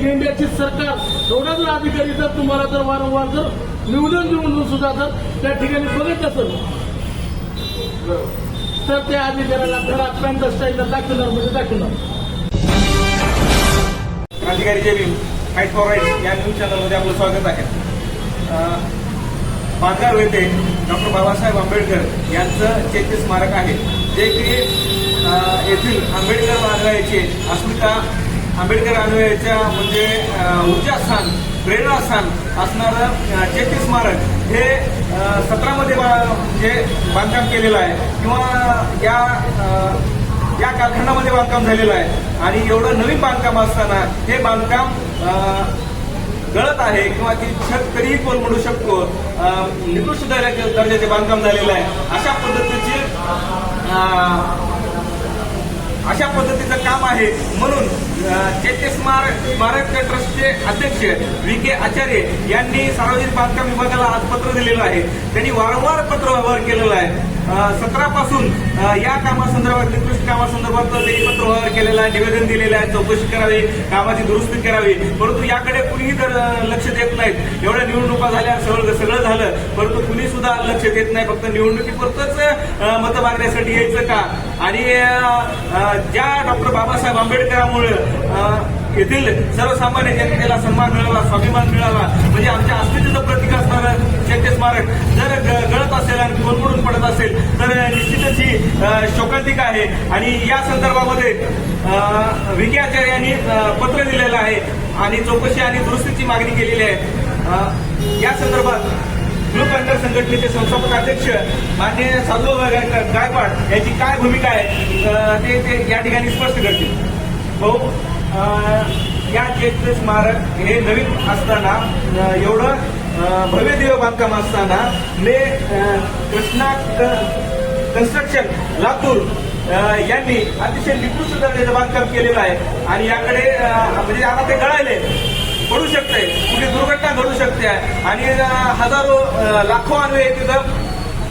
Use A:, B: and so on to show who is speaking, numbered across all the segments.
A: गेंड्याची सरकार एवढा जर अधिकारी जर तुम्हाला जर वारंवार जर निवेदन देऊन सुद्धा जर त्या ठिकाणी बघत असेल तर त्या अधिकाऱ्याला घरात पॅन्ट स्टाईलला दाखवणार म्हणजे दाखवणार.
B: Krantikari Jai fight for right या न्यूज चॅनलमध्ये आपलं स्वागत आहे. अं, येथे डॉक्टर बाबासाहेब आंबेडकर यांचं चैत्य स्मारक आहे जे की येथील आंबेडकर अनुयायाचे अस्मिता आंबेडकर अनुयायाच्या म्हणजे ऊर्जास्थान प्रेरणास्थान असणारं चेती चैत्य स्मारक हे सत्रामध्ये सतरामध्ये बा- म्हणजे बांधकाम केलेलं आहे. किंवा या या कारखान्यामध्ये बांधकाम झालेलं आहे. आणि एवढं नवीन बांधकाम असताना हे बांधकाम गळत आहे किंवा ती छत तरीही कोण म्हणू शकतो निकृष्ट दर्जाचे बांधकाम झालेलं आहे. अशा पद्धतीचे अशा पद्धतीचं काम आहे. म्हणून अं, चैत्य स्मारक स्मारक ट्रस्टचे अध्यक्ष व्ही के आचार्य यांनी सार्वजनिक बांधकाम विभागाला आज पत्र दिलेलं आहे. त्यांनी वारंवार पत्र व्यवहार केलेला आहे. सतरा पासून या कामासंदर्भात निकृष्ट कामासंदर्भात त्यांनी पत्र व्यवहार केलेला आहे निवेदन दिलेलं आहे चौकशी करावी कामाची दुरुस्ती करावी. परंतु याकडे कुणीही तर लक्ष देत नाहीत. एवढ्या निवडणुका झाल्या सगळं सगळं झालं. परंतु कुणी सुद्धा लक्ष देत नाही फक्त निवडणुकीपुरतच अं, मतं मागण्यासाठी यायचं का? आणि ज्या डॉक्टर बाबासाहेब आंबेडकरांमुळे येथील सर्वसामान्य जनतेला सन्मान मिळाला स्वाभिमान मिळाला म्हणजे आमच्या अस्मितेचं प्रतीक असणारं चैत्य स्मारक जर गळत असेल आणि कोलमडून पडत असेल तर निश्चितच ही अं, शोकांतिका आहे. आणि या संदर्भामध्ये अं, विखे आचार्य यांनी पत्र दिलेलं आहे आणि चौकशी आणि दुरुस्तीची मागणी केलेली आहे. या संदर्भात ब्लू पॅन्थर संघटनेचे संस्थापक अध्यक्ष माननीय साधू गायकवाड यांची काय भूमिका आहे ते ते या ठिकाणी स्पष्ट करतील. भाऊ या चैत्य स्मारक हे नवीन असताना एवढं भव्य दिव्य बांधकाम असताना मे कृष्णा कन्स्ट्रक्शन लातूर यांनी अतिशय निकृष्ट दर्जाचं बांधकाम केलेलं आहे आणि याकडे म्हणजे आता ते गळायले पडू शकते कुठे दुर्घटना घडू शकते आणि हजारो लाखो अन्वय तिथं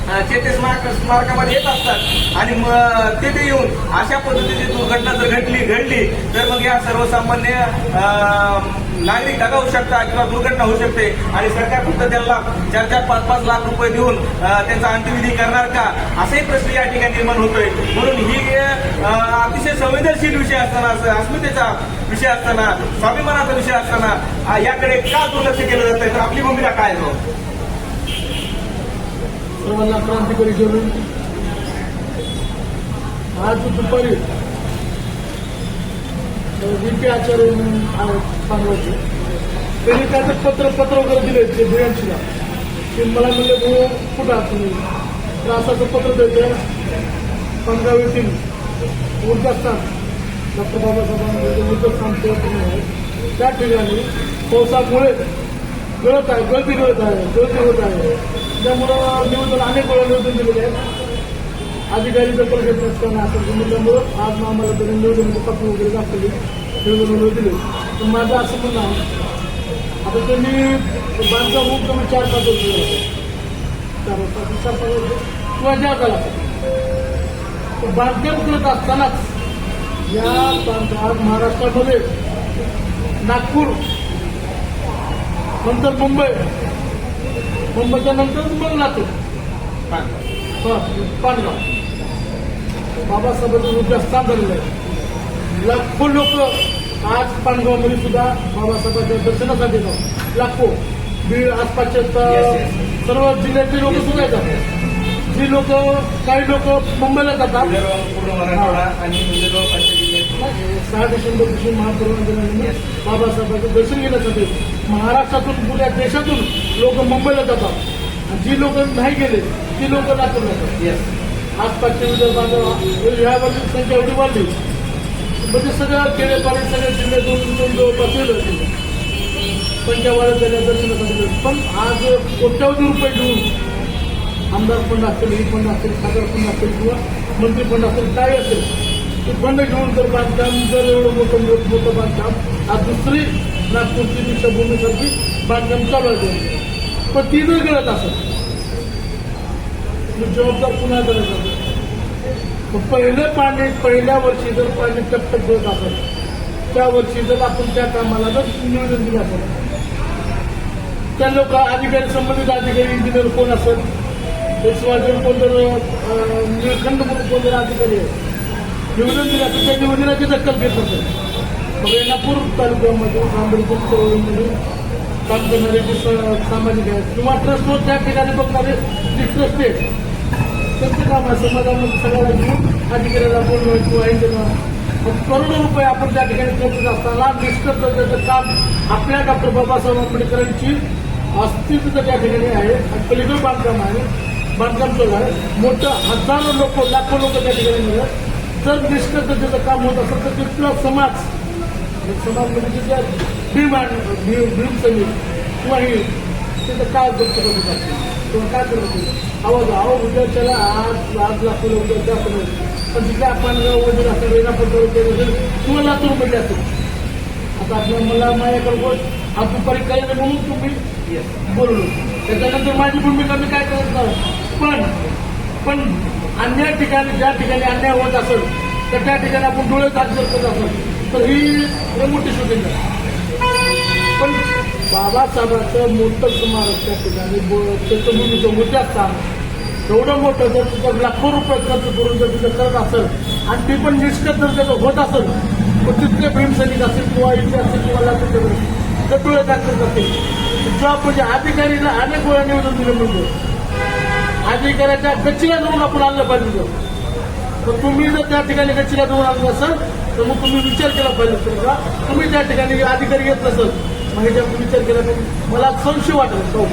B: अं, चेते स्मारक स्मारकामध्ये येत असतात. आणि मग तिथे येऊन अशा पद्धतीची दुर्घटना जर घडली घडली तर मग या सर्वसामान्य नागरिक दगावू शकतात किंवा दुर्घटना होऊ शकते. आणि सरकार फक्त त्यांना चार चार पाच पाच लाख रुपये देऊन त्यांचा अंत्यविधी करणार का? असाही प्रश्न या ठिकाणी निर्माण होतोय. म्हणून ही अतिशय संवेदनशील विषय असताना अस्मितेचा विषय असताना स्वाभिमानाचा विषय असताना याकडे का दुर्लक्ष केलं जातंय? तर आपली भूमिका काय
A: सर्वांना क्रांतिकारी करून आज दुपारी व्ही आचार्य सांगायचे त्यांनी त्याचं पत्र पत्र वगैरे दिले ते भुयांशीला. ते मला म्हणले भाऊ कुठं आहात तुम्ही? तर असं पत्र द्यायचं पंधराव येथील ऊर्जास्थान डॉक्टर बाबासाहेब ऊर्जा स्थान सेवा आहे त्या ठिकाणी पावसामुळे गळत आहे गळती गळत आहे गळती होत आहे. त्यामुळं निवेदन अनेक वेळा निवेदन दिलेले आहे अधिकारी दखल घेत नसताना असं त्यामुळं आज आम्हाला तरी निवेदन पत्र वगैरे दाखवली. निवेदन वगैरे दिले पण माझं असं म्हणणं आहे आता त्यांनी बांधकाम होऊन कमी चार पाच वर्ष चार पाच चार पाच वर्ष. किंवा ज्या झाला तर बांधकाम करत असतानाच या आज महाराष्ट्रामध्ये नागपूर नंतर मुंबई मुंबईच्या नंतर मग लातूर. पानगाव बाबासाहेबांचं ऊर्जा स्थान झालेलं आहे. लाखो लोक आज पानगावमध्ये सुद्धा बाबासाहेबांच्या दर्शनासाठी येतात. लाखो. बीड आसपासच्या त- सर्व जिल्ह्यातली लोक सुद्धा येतात. जी लोक काही लोक मुंबईला जातात.
B: आणि
A: सहा डिसेंबर दिवशी दिनानिमित्त बाबासाहेबांचं दर्शन घेण्यासाठी महाराष्ट्रातून पुऱ्या देशातून लोक मुंबईला जातात. आणि जी लोक नाही गेले ती लोक लातूरला जातात.
B: येस
A: आसपासच्या विदर्भात ह्यावरची संख्या एवढी वाढली. म्हणजे सगळ्या खेडेपाडे सगळ्या जिल्ह्यातून दोन जवळपास येईल संख्या वाढत झाल्या दर्शनासाठी गेले. पण आज कोट्यावधी रुपये घेऊन आमदार फंड असेल ही फंड असेल खासदार फंड असेल किंवा मंत्री फंड असेल काय असेल ते फंड घेऊन जर बांधकाम जर एवढं मोठं मोठं बांधकाम आज दुसरी नागपूरची दीक्षाभूमीसाठी बांधकाम चालू आहे पण ती जर गळत असेल जबाबदार पुन्हा करत मग पहिलं पाणी पहिल्या वर्षी जर पाणी टपटप करत असेल त्या वर्षी जर आपण त्या कामाला जर नियोजन दिलं असेल त्या लोक अधिकारी संबंधित अधिकारी इंजिनियर कोण असेल? एक्स वाजून कोण जर निळखंड म्हणून कोण जर अधिकारी आहे? निवेदन दिलं असं त्या निवेदनाची दखल घेत असेल मग रेणापूर तालुक्यामध्ये आंबेडकर चळवळीमध्ये काम करणारे जे सामाजिक आहेत किंवा ट्रस्टवर त्या ठिकाणी बघणारे जे ट्रस्ट आहेत त्यांचं काम आहे. समाजामध्ये सगळ्याला घेऊन अधिकाऱ्याला बोलणं किंवा हे करणं मग करोडो रुपये आपण त्या ठिकाणी खर्च असताना निष्ठत त्याचं काम आपल्या डॉक्टर बाबासाहेब आंबेडकरांची अस्तित्व त्या ठिकाणी आहे. पलीकडे बांधकाम आहे. बांधकाम चालू आहे. मोठं हजारो लोक लाखो लोक त्या ठिकाणी मिळत जर निष्ठत दर्जाचं काम होत असेल तर तिथला समाज समाज म्हणजे ज्या भीम भीम भीम सैनिक किंवा हे तिथं काय करत करत किंवा काय करत होते आवाज अहो उद्याच्याला आज आज लाखो उद्या पण पण तिथे आपण वजन असेल रेणापत्र असेल किंवा लातूरमध्ये असेल. आता आपल्या मला माझ्याकडे गोष्ट आज दुपारी काही नाही म्हणून तुम्ही? बोललो. त्याच्यानंतर माझी भूमिका मी काय करत नाही. पण पण अन्य ठिकाणी ज्या ठिकाणी अन्याय होत असेल तर त्या ठिकाणी आपण डोळे झाक जर करत असेल तर ही मोठी शूटिंग आहे. पण बाबासाहेबांचं मोठं स्मारक त्या ठिकाणी चतुर्भूमीचं मोठ्या स्थान. एवढं मोठं जर तिथं लाखो रुपये खर्च करून जर तिथं करत असेल आणि ते पण निष्कट जर त्याचं होत असेल तर तिथले भीमसैनिक असेल किंवा इथे असेल किंवा लातूरचे तर डोळे दाखल करतील. जॉब म्हणजे अधिकारीला अनेक वेळा निवेदन दिलं म्हणजे अधिकाऱ्याच्या गच्चीला जाऊन आपण आणलं पाहिजे. तर तुम्ही जर त्या ठिकाणी गच्चीला जाऊन आणलं असेल तर मग तुम्ही विचार केला पाहिजे का? तुम्ही त्या ठिकाणी अधिकारी येत नसेल मग ह्याच्यावर विचार केला पाहिजे. मला संशय वाटत तो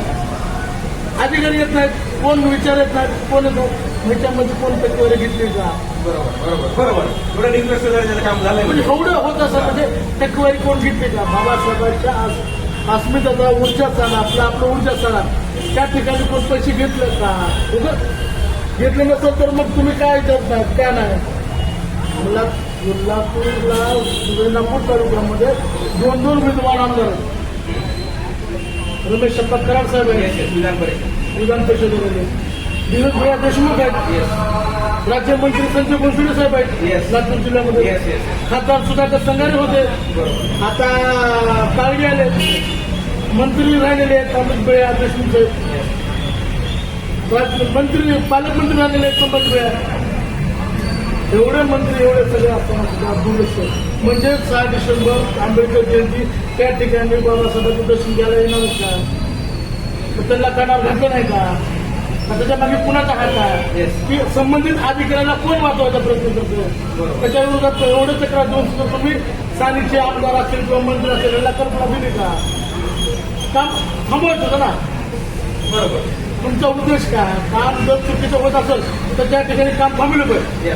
A: अधिकारी येत नाहीत कोण विचार येत नाहीत कोण येतो? ह्याच्यामध्ये कोण टक्केवारी घेतली का?
B: बरोबर बरोबर बरोबर. एवढं दर्जाचं काम झालंय
A: म्हणजे.
B: म्हणजे
A: एवढं होत असं म्हणजे टक्केवारी कोण घेतली का? बाबासाहेबांच्या अस्मिताचा ऊर्जा सणा आपला आपलं ऊर्जा सणा त्या ठिकाणी कोण पैसे घेतले का? घेतले नसेल तर मग तुम्ही काय करताय त्या नाही? मला कोल्हापूरला रेणापूर तालुक्यामध्ये दोन दोन विद्वान आमदार. रमेश शपथ कराड साहेब आहेत.
B: विधान परिषद.
A: विधान परिषदेमध्ये भैया देशमुख आहेत. राज्यमंत्री संजय भोसले साहेब आहेत. लातूर जिल्ह्यामध्ये. खासदार सुधाकर संघारे होते. आता काळगे आले. मंत्री राहिलेले आहेत अमित राज- मंत्री पालकमंत्री राहिलेले आहेत संभाजी भैया एवढे मंत्री एवढे सगळे असताना सुद्धा दुर्लक्ष म्हणजे सहा डिसेंबर आंबेडकर जयंती त्या ठिकाणी बाबासाहेबांचं दर्शन घ्यायला येणारच का? त्यांना कानावर घातलं नाही का? त्याच्यामागे कुणाचा हात आहे. की संबंधित अधिकाऱ्याला कोण वाचवायचा प्रयत्न करतो. त्याच्या विरोधात एवढं तक्रार देऊन सुद्धा तुम्ही स्थानिकचे आमदार असतील किंवा मंत्री असेल यांना कल्पना दिली का? काम थांबवायचं होतं ना?
B: बरोबर.
A: तुमचा उद्देश काय? काम जर चुकीचं होत असेल तर त्या ठिकाणी काम थांबलं पाहिजे.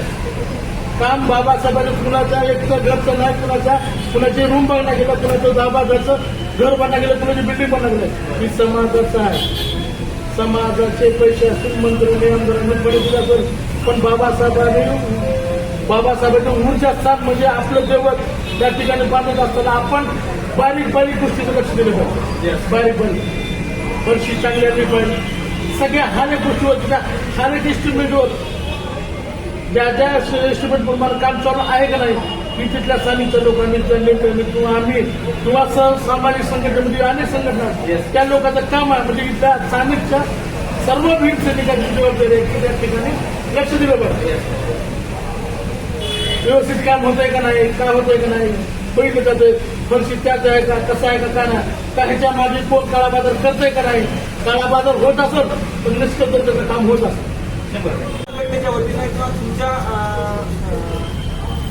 A: काम बाबासाहेबांनी कुणाच्या एक तर घरचं नाही कुणाच्या कुणाची रूम बांधला गेलं कुणाचं दहा घरचं घर बांधला गेलं कुणाची बिल्डिंग बांधला गेलं. ही समाजाचं आहे. समाजाचे पैसे असतील मंत्र्यांनी आमदारांनी बरेच असेल पण बाबासाहेबांनी बाबासाहेबांनी ऊर्जा स्थान म्हणजे आपलं दैवत. त्या ठिकाणी बांधत असताना आपण बारीक बारीक गोष्टीचं लक्ष दिलं पाहिजे. बारीक बारीक. फरशी चांगली आली पाहिजे सगळ्या हर एक गोष्टीवर त्या हर एक एस्टिमेटवर ज्या ज्या एस्टिमेट प्रमाणे काम चालू आहे का नाही की तिथल्या स्थानिकच्या लोकांनी त्या नेत्यांनी किंवा आम्ही किंवा सह सामाजिक संघटनेमध्ये अनेक संघटना. त्या लोकांचं काम आहे. म्हणजे इथल्या स्थानिकच्या सर्व भीम सैनिकांची जबाबदारी आहे की त्या ठिकाणी लक्ष दिलं पाहिजे. व्यवस्थित काम होतंय का नाही काय होतंय का नाही? बघितलं जातंय फरशी त्याच आहे का कसं आहे का काय नाही. का ह्याच्या मागे कोण काळाबाजार करतोय का नाही? काळाबाजार होत असेल तर निश्चित त्याचं काम होत असत
B: त्याच्या संघटनेच्या वतीनं किंवा तुमच्या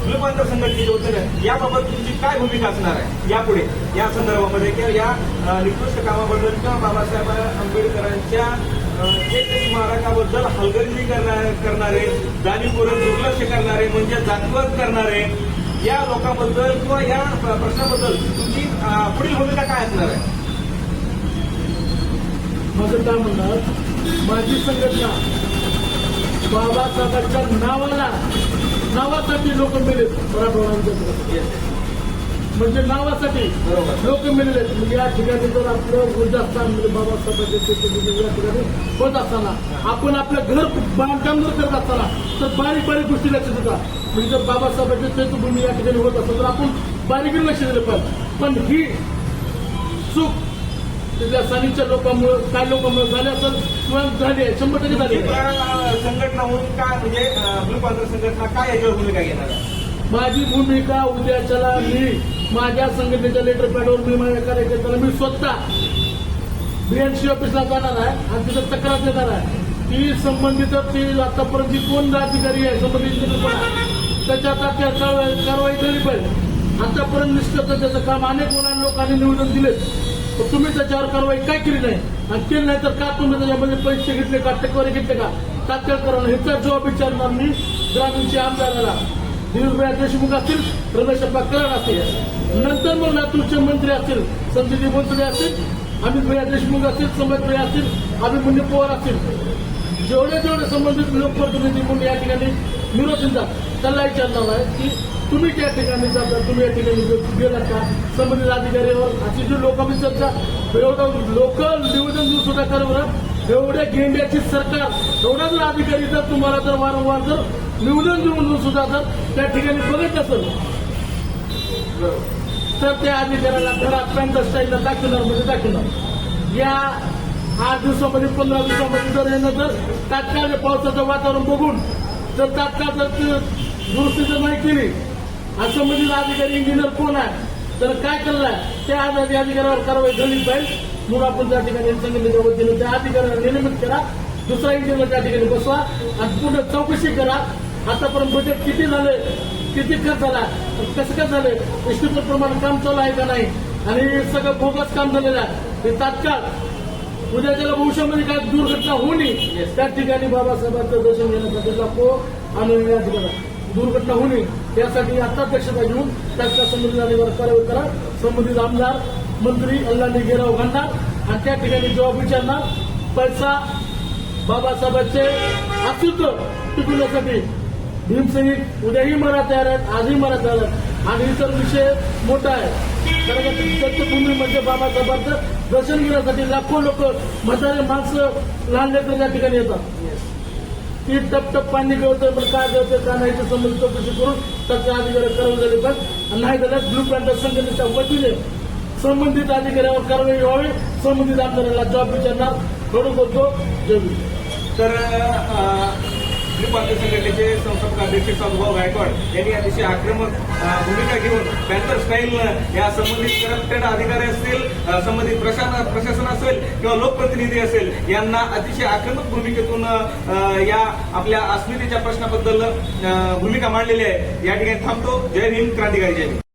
B: मूलबांधव संघटनेच्या वतीनं याबाबत तुमची काय भूमिका असणार आहे? यापुढे या संदर्भामध्ये किंवा या निकृष्ट कामाबद्दल किंवा बाबासाहेब आंबेडकरांच्या एक स्मारकाबद्दल हलगर्जी करणारे करणारे जाणीवपूर्वक दुर्लक्ष करणारे म्हणजे जातीवत करणारे या लोकांबद्दल किंवा या प्रश्नाबद्दल तुमची पुढील भूमिका काय असणार आहे?
A: माझं काय म्हणणार माझी संघटना बाबासाहेबांच्या नावाला नावासाठी लोक मेले मराठवाड्यांच्या म्हणजे नावासाठी
B: बरोबर.
A: लोक मिळले म्हणजे या ठिकाणी जर आपलं ऊर्जास्थान म्हणजे बाबासाहेबांच्या चेतनेमध्ये या ठिकाणी होत असताना आपण आपलं घर बांधकाम जर करत असताना तर बारीक बारीक गोष्टी लक्षात येतात म्हणजे जर बाबासाहेबांच्या चैत्यभूमी या ठिकाणी होत असेल तर आपण बारीकीने लक्ष दिलं पण पण ही चूक तिथल्या स्थानिकच्या लोकांमुळे काय लोकांमुळे झाली असेल किंवा झाली आहे शंभर टक्के झाली
B: संघटना म्हणून काय म्हणजे पांढर संघटना काय याच्यावर भूमिका घेणार?
A: माझी भूमिका उद्याच्याला मी माझ्या संघटनेच्या लेटर पॅडवर मी माझ्या कार्यकर्त्याला मी स्वतः बीएनसी ऑफिसला जाणार आहे आणि तिथं तक्रार देणार आहे. की संबंधित ती आतापर्यंत जी कोण अधिकारी आहे संबंधित त्याच्या आता त्या कारवाई झाली पाहिजे. आतापर्यंत निष्कर्ष त्याचं काम अनेक मुलांना लोकांनी निवडून दिले पण तुम्ही त्याच्यावर कारवाई काय केली नाही? आणि केली नाही तर का तुम्ही त्याच्यामध्ये पैसे घेतले का टक्केवारी घेतले का? तात्काळ करा ह्याचा जबाब विचारणार मी ग्रामीणचे आमदाराला दिलीपभाई देशमुख असतील रमेश अप्पा कराड असतील. नंतर मग लातूरचे मंत्री असतील संसदीय मंत्री असतील अमित भैया देशमुख असतील संभाजी भैया असतील अभिमन्यू पवार असतील. जेवढे जेवढे संबंधित लोकप्रतिनिधी म्हणून या ठिकाणी निरोप सल्ला त्याला आहे की तुम्ही त्या ठिकाणी जाता तुम्ही या ठिकाणी गेला का? संबंधित अधिकाऱ्यावर अशी जी लोकांची चर्चा एवढं लोकल निवेदन देऊ सुद्धा करवर एवढ्या गेंड्याची सरकार एवढा जर अधिकारी जर तुम्हाला जर वारंवार जर निवेदन देऊन सुद्धा जर त्या ठिकाणी बघत असेल तर त्या अधिकाऱ्याला घरात पॅन्ट स्टाईलला दाखवणार म्हणजे दाखवणार. या आठ दिवसामध्ये पंधरा दिवसामध्ये जर यानं जर तात्काळ पावसाचं वातावरण बघून जर तात्काळ जर दुरुस्ती जर नाही केली. आणि संबंधित अधिकारी इंजिनियर कोण आहे? तर काय केलंय त्या आधारे अधिकाऱ्यावर कारवाई झाली पाहिजे. म्हणून आपण त्या ठिकाणी संघटनेच्या वतीने त्या अधिकाऱ्यांना निलंबित करा. दुसरा इंजिनियर त्या ठिकाणी बसवा. आणि पूर्ण चौकशी करा. आतापर्यंत बजेट किती झाले? किती खर्च झाला? कसं काय झालं? निश्चित प्रमाण काम चालू आहे का नाही? आणि सगळं बोगस काम झालेलं आहे. हे तात्काळ उद्या त्याला भविष्यामध्ये काय दुर्घटना होऊ नये त्या ठिकाणी बाबासाहेबांचं दर्शन घेण्यासाठी लाखो आणि या ठिकाणी दुर्घटना होऊ नये त्यासाठी आता दक्षता घेऊन त्याच्या संबंधित अधिकार कारवाई करा. संबंधित आमदार मंत्री अल्लानी गेराव घालणार आणि त्या ठिकाणी जबाब विचारणार. पैसा बाबासाहेबांचे अस्तित्व टिकवण्यासाठी. भीमसैनिक उद्याही मरा तयार आहेत आजही मरा तयार आहेत आणि इतर विषय मोठा आहे. कारण म्हणजे बाबा जबरदस्त बाबासाहेबांचं दर्शन घेण्यासाठी लाखो लोक म्हातारे माणसं लहान लेकर या ठिकाणी येतात. ती टप टप पाणी गळतं पण काय गळतं का नाही ते संबंधित चौकशी करून त्याच्या अधिकारी कर्मचारी पण आणि नाही झाल्यास ब्लू पॅन्टर संघटनेच्या वतीने संबंधित अधिकाऱ्यावर कारवाई व्हावी संबंधित आमदाराला जबाब विचारणार. करू करतो जय
B: तर ब्लू संघटनेचे संस्थापक अध्यक्ष सदभाव गायकवाड यांनी अतिशय आक्रमक भूमिका घेऊन पॅन्थर स्टाईल या संबंधित करप्टेड अधिकारी असतील संबंधित प्रशासन प्रशासन असेल किंवा लोकप्रतिनिधी असेल यांना अतिशय आक्रमक भूमिकेतून या आपल्या अस्मितेच्या प्रश्नाबद्दल भूमिका मांडलेली आहे. या ठिकाणी थांबतो. जय हिंद क्रांतिकारी जय